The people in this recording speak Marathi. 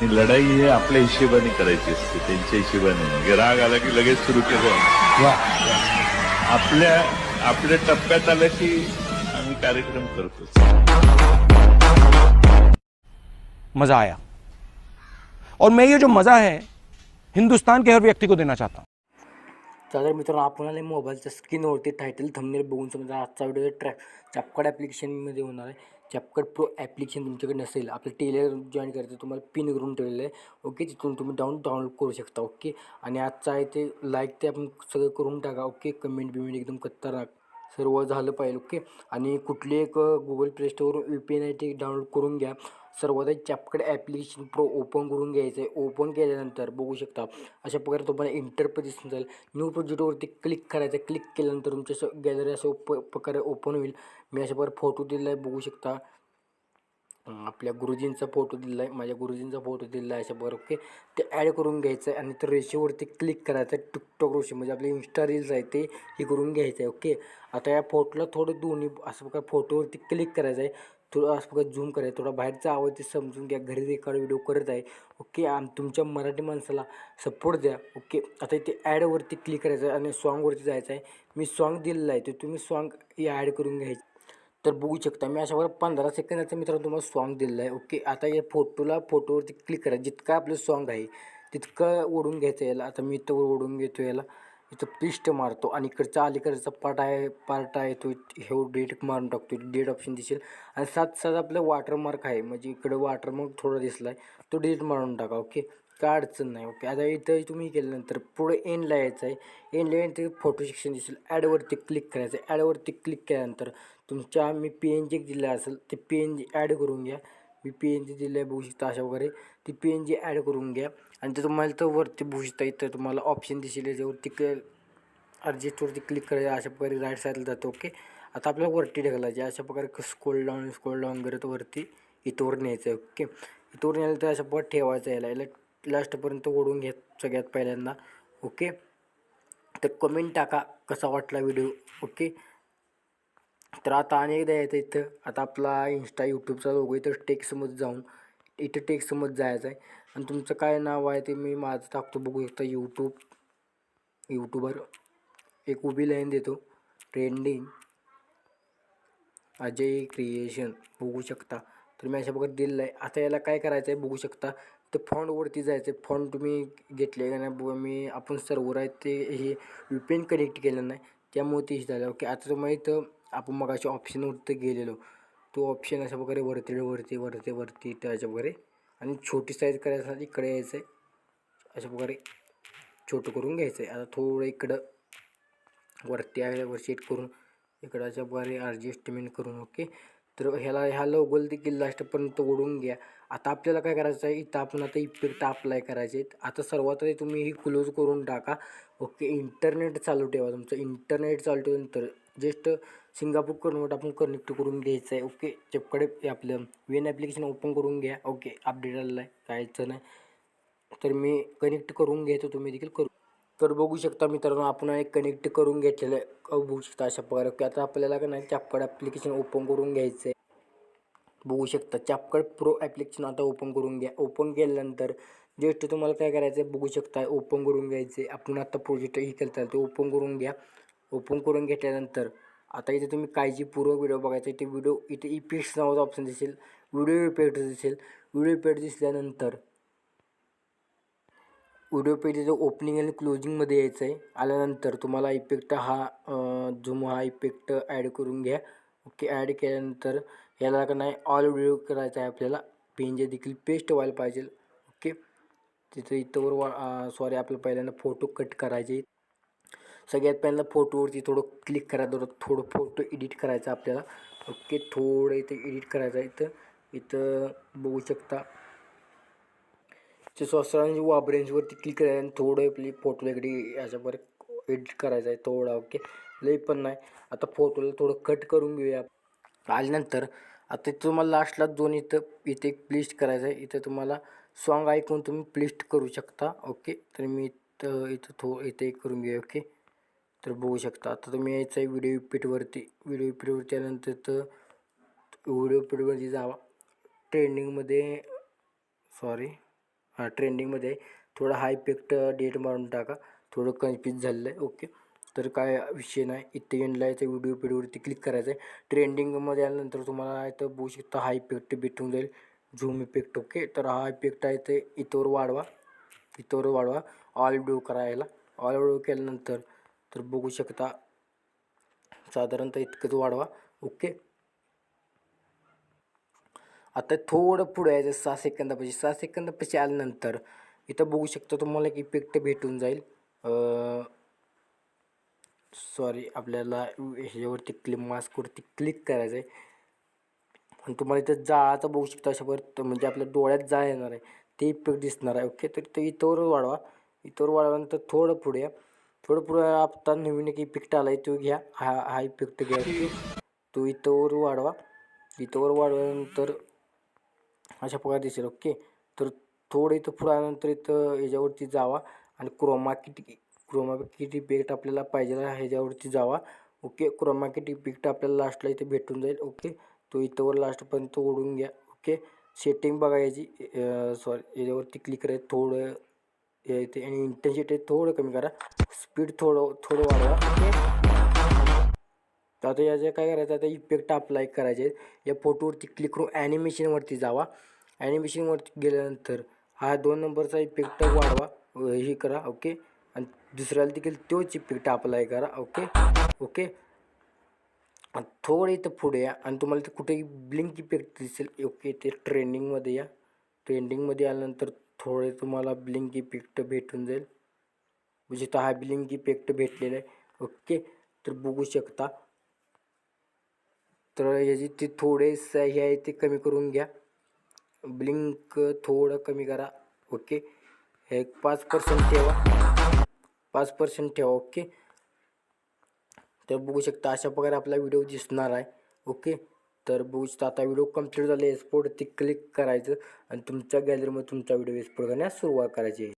ही लढाई ही आपल्या हिशेबाने करायची असते त्यांच्या हिशेबाने नाही. राग आला की लगेच सुरू केलं. आपल्या आपल्या टप्प्यात आलं की आम्ही कार्यक्रम करतो. मज़ा आया. और मैं ये जो मज़ा है हिंदुस्तान के हर व्यक्ति को देना चाहता हूँ। तर मित्रांनो आपण आले मोबाईलच्या स्क्रीनवरती टायटल थंबनेल बघून समजा आजचा व्हिडिओ ट्रॅक चॅपकड ॲप्लिकेशनमध्ये होणार आहे. चॅपकट प्रो ॲप्लिकेशन तुमच्याकडे नसेल. आपलं टेलर जॉईन करायचं तुम्हाला पिन करून ठेवलेलं आहे. ओके तिथून तुम्ही डाऊन डाउनलोड करू शकता. ओके आणि आजचा आहे ते लाईक ते आपण सगळं करून टाका. ओके कमेंट बिमेंट एकदम खतरनाक सर्व झालं पाहिजे. ओके आणि कुठली एक Google play store U P N I T download करून घ्या. सर्वात चॅपकड ॲप्लिकेशन प्रो ओपन करून घ्यायचं आहे. ओपन केल्यानंतर बघू शकता अशा प्रकारे तुम्हाला इंटरपे दिसून जाईल. न्यू प्रोजेक्टवरती क्लिक करायचं क्लिक केल्यानंतर तुमच्या गॅलरी असं ओप प्रकारे ओपन होईल. मी अशा प्रकारे फोटो दिला आहे बघू शकता. आपल्या गुरुजींचा फोटो दिलेला आहे माझ्या गुरुजींचा फोटो दिला आहे अशा बरं ओके. ते ॲड करून घ्यायचं आहे आणि त्या रेषेवरती क्लिक करायचं आहे. टिकटॉक रेषे म्हणजे आपले इन्स्टा रील्स आहे ते हे करून घ्यायचं आहे ओके. आता या फोटोला थोडं दोन्ही असं प्रकारे फोटोवरती क्लिक करायचं आहे. थोडं फक्त झूम करायचं थोडा बाहेरचा आवाज ते समजून घ्या घरी रेकॉर्ड व्हिडिओ करत आहे. ओके आम तुमच्या मराठी माणसाला सपोर्ट द्या. ओके आता इथे ॲडवरती क्लिक करायचं आहे आणि सॉन्गवरती जायचं आहे. मी सॉन्ग दिलेलं आहे ते तुम्ही सॉन्ग हे ॲड करून घ्यायचं. तर बघू शकता मी अशावर पंधरा सेकंदाचं मित्रांनो तुम्हाला सॉन्ग दिलेलं आहे. ओके आता या फोटोला फोटोवरती क्लिक करा. जितकं आपलं सॉन्ग आहे तितकं ओढून घ्यायचं याला. आता मी इथं ओढून घेतो याला. इथं पिस्ट मारतो आणि इकडचा अलीकडचा पार्ट आहे पार्ट आहे तो हे डेट मारून टाकतो. डेट ऑप्शन दिसेल. आणि सात सात आपलं वॉटरमार्क आहे. म्हणजे इकडं वॉटरमार्क थोडा दिसला आहे तो डेट मारून टाका ओके? काय अडचण नाही ओके? आता इथं तुम्ही केल्यानंतर पुढे एनला यायचं आहे एंडला यायचं फोटो सेक्शन दिसेल. ॲडवरती क्लिक करायचं आहे ॲडवरती क्लिक केल्यानंतर तुमच्या मी पी एन जी दिलं असेल ते पी एन जी ॲड करून घ्या. मी पी एन जी दिलं आहे बघू शकता अशा वगैरे. ती पी एन जी ॲड करून घ्या. आणि ते तुम्हाला तर वरती बघू शकता इथं तुम्हाला ऑप्शन दिसेल याच्यावरती क अर्जेस्टवरती क्लिक करायचं अशा प्रकारे राईट साईडला जातो ओके आता आपल्याला वरती ढकलायचे अशा प्रकारे स्कोल डाऊन स्कोल डाऊन करत वरती इथवर न्यायचं आहे ओके इथवर न्यायला तर अशा प्रकारे ठेवायचं याला याला लास्टपर्यंत ओढून घ्या सगळ्यात पहिल्यांदा ओके तर कमेंट टाका कसा वाटला व्हिडिओ ओके तर आता अनेकदा यायचं इथं. आता आपला इंस्टा यूट्यूबचा लोगो इथं टेक्स्टमध्ये जाऊन इथं टेक्स्टमध्ये जायचं आहे आणि तुमचं काय नाव आहे ते मी माझं टाकतो बघू शकता. यूट्यूब यूट्यूबर एक उभी लाईन देतो. ट्रेंडिंग अजय क्रिएशन बघू शकता. तर मी अशा प्रकारे दिलेलं आहे आता याला काय करायचं आहे बघू शकता. तर फॉन्टवरती जायचं आहे फॉन्ट तुम्ही घेतले का नाही मी आपण सर्वर आहे ते हे यू पी एन कनेक्ट केलं नाही. त्यामुळे ते झालं. ओके आता तुम्हाला इथं आपण मग अशा ऑप्शनवरती गेलेलो. तो ऑप्शन अशा प्रकारे वरती वरती वरती वरती त्याच्या वगैरे आणि छोटी साईज करायसाठी इकडे यायचं आहे अशा प्रकारे छोटं करून घ्यायचं आहे आता थोडं इकडं वरती आहे वर सेट करून इकडं अशा प्रकारे ॲडजस्टमेंट करून ओके तर ह्याला ह्या लोगोला देखील लास्टपर्यंत ओढून घ्या. आता आपल्याला काय करायचं आहे इथं आपण आता इफेक्ट अप्लाय करायचे आहेत. आता सर्वात आधी तुम्ही ही क्लोज करून टाका. ओके इंटरनेट चालू ठेवा तुमचं. इंटरनेट चालू ठेवल्यानंतर जस्ट सिंगापूर कन्वर्ट आपण कनेक्ट करून घ्यायचं आहे ओके चपकडे आपलं वेन ॲप्लिकेशन ओपन करून घ्या. ओके अपडेट आलेलं आहे. कायचं नाही. तर मी कनेक्ट करून घ्यायचं तुम्ही देखील करू तर बघू शकता मित्रांनो आपण एक कनेक्ट करून घेतलेलं आहे. बघू शकता अशा प्रकारे. की आता आपल्याला का नाही चापकड ॲप्लिकेशन ओपन करून घ्यायचं आहे बघू शकता चापकड प्रो ॲप्लिकेशन आता ओपन करून घ्या. ओपन केल्यानंतर जस्ट तुम्हाला काय करायचं आहे बघू शकता ओपन करून घ्यायचं आहे आपण आता प्रोजेक्ट हे केलं ते ओपन करून घ्या. ओपन करून घेतल्यानंतर आता इथे तुम्ही काळजीपूर्वक व्हिडिओ बघायचा. इथे व्हिडिओ इथे इफेक्ट्स नावाचा ऑप्शन दिसेल. व्हिडिओ इफेक्ट दिसेल. व्हिडिओ इफेक्ट दिसल्यानंतर व्हिडिओ पेजचं ओपनिंग आणि क्लोजिंगमध्ये यायचं आहे आल्यानंतर तुम्हाला इफेक्ट हा झूम हा इफेक्ट ॲड करून घ्या. ओके ॲड केल्यानंतर याला का नाही ऑल व्हिडिओ करायचा आहे आपल्याला पेनचे देखील पेस्ट व्हायला पाहिजे. ओके तिथं इथंवर वा सॉरी आपलं पहिल्यांदा फोटो कट करायचे. सगळ्यात पहिल्यांदा फोटोवरती थोडं क्लिक करा होतं थोडं फोटो एडिट करायचा आपल्याला. ओके थोडं इथं एडिट करायचं. आहे इथं इथं बघू शकता. ते स्वस्त्रांची वाबरेंजवरती क्लिक करायचं आणि थोडं आपली फोटोला इकडे याच्यावर एडिट करायचं आहे थोडा ओके लई पण नाही. आता फोटोला थोडं कट करून घेऊया. आल्यानंतर आता तुम्हाला लास्टला दोन इथं इथे एक प्लिस्ट करायचं आहे. इथं तुम्हाला सॉन्ग ऐकून तुम्ही प्लिस्ट करू शकता ओके तर मी इथं इथं थो इथे एक करून घेऊया ओके तर बघू शकता. आता तुम्ही यायचं आहे व्हिडिओ पीठवरती व्हिडिओ पीठवरती आल्यानंतर तर व्हिडिओ पीठवरती जावा. ट्रेंडिंगमध्ये सॉरी हां ट्रेंडिंगमध्ये आहे थोडा हा इफेक्ट डेट मारून टाका. थोडं कन्फ्यूज झालेलं आहे. ओके. तर काय विषय नाही. इथे एंडला याचं व्हिडिओ पेडवरती क्लिक करायचं आहे. ट्रेंडिंगमध्ये आल्यानंतर तुम्हाला इथं बघू शकता हा इफेक्ट भेटून जाईल. Zoom effect okay. तर हा इफेक्ट आहे ते इथवर वाढवा. इथवर वाढवा. ऑल डो करायला. ऑल डो केल्यानंतर तर बघू शकता. साधारणतः इतकंच वाढवा. ओके. आता थोडं पुढे यायचं सहा सेकंदापाशी. सहा सेकंदापाशी आल्यानंतर इथं बघू शकता तुम्हाला एक इफेक्ट भेटून जाईल. सॉरी आपल्याला ह्याच्यावरती क्लिक मास्कवरती क्लिक करायचं आहे आणि तुम्हाला इथं जाळाचं बघू शकता अशावर म्हणजे आपल्या डोळ्यात जाळ येणार आहे. ते इफेक्ट दिसणार आहे. ओके तर ते इथंवर वाढवा. इथंवर वाढवल्यानंतर थोडं पुढे या. थोडं पुढे आता नवीन एक इफेक्ट आला आहे तो घ्या. हा हा इफेक्ट घ्या. तो इथंवर वाढवा. इथंवर वाढवल्यानंतर अशा प्रकारे दिसेल. ओके. तर थोडं इथं पुढं आल्यानंतर इथं ह्याच्यावरती जावा आणि chroma kit chroma kit effect आपल्याला पाहिजे ह्याच्यावरती जावा. ओके. क्रोमा किट इफेक्ट आपल्याला लास्टला इथे भेटून जाईल. ओके. तो इथंवर लास्टपर्यंत ओढून घ्या. ओके. सेटिंग बघा याची सॉरी याच्यावरती क्लिक करायचं थोडं हे इथे आणि इंटेन्सिटी थोडं कमी करा. स्पीड थोडं थोडं वाढवा. ओके. तर आता याचं काय करायचं आता इफेक्ट अप्लाय करायचे या फोटोवरती क्लिक करून ॲनिमेशनवरती जावा. ॲनिमेशनवरती गेल्यानंतर हा दोन नंबरचा इफेक्ट वाढवा. हे करा ओके आणि दुसऱ्याला देखील तोच इफेक्ट अप्लाय करा ओके ओके थोडं इथं पुढे या. आणि तुम्हाला ते कुठेही ब्लिंक इफेक्ट दिसेल ओके ते ट्रेंडिंगमध्ये या. ट्रेंडिंगमध्ये आल्यानंतर थोडे तुम्हाला ब्लिंक इफेक्ट भेटून जाईल. म्हणजे तर हा ब्लिंक इफेक्ट भेटलेला आहे ओके तर बघू शकता. तर याची ती थोडेसं हे आहे ते कमी करून घ्या. ब्लिंक थोडं कमी करा ओके. हे एक पाच पर्सेंट ठेवा. पाच पर्सेंट ठेवा ओके. तर बघू शकता अशा प्रकारे आपला व्हिडिओ दिसणार आहे ओके. तर बघू शकता आता व्हिडिओ कंप्लीट झाले एक्सपोर्ट ते क्लिक करायचं. आणि तुमच्या गॅलरीमध्ये तुमचा व्हिडिओ एक्सपोर्ट करण्यास सुरुवात करायची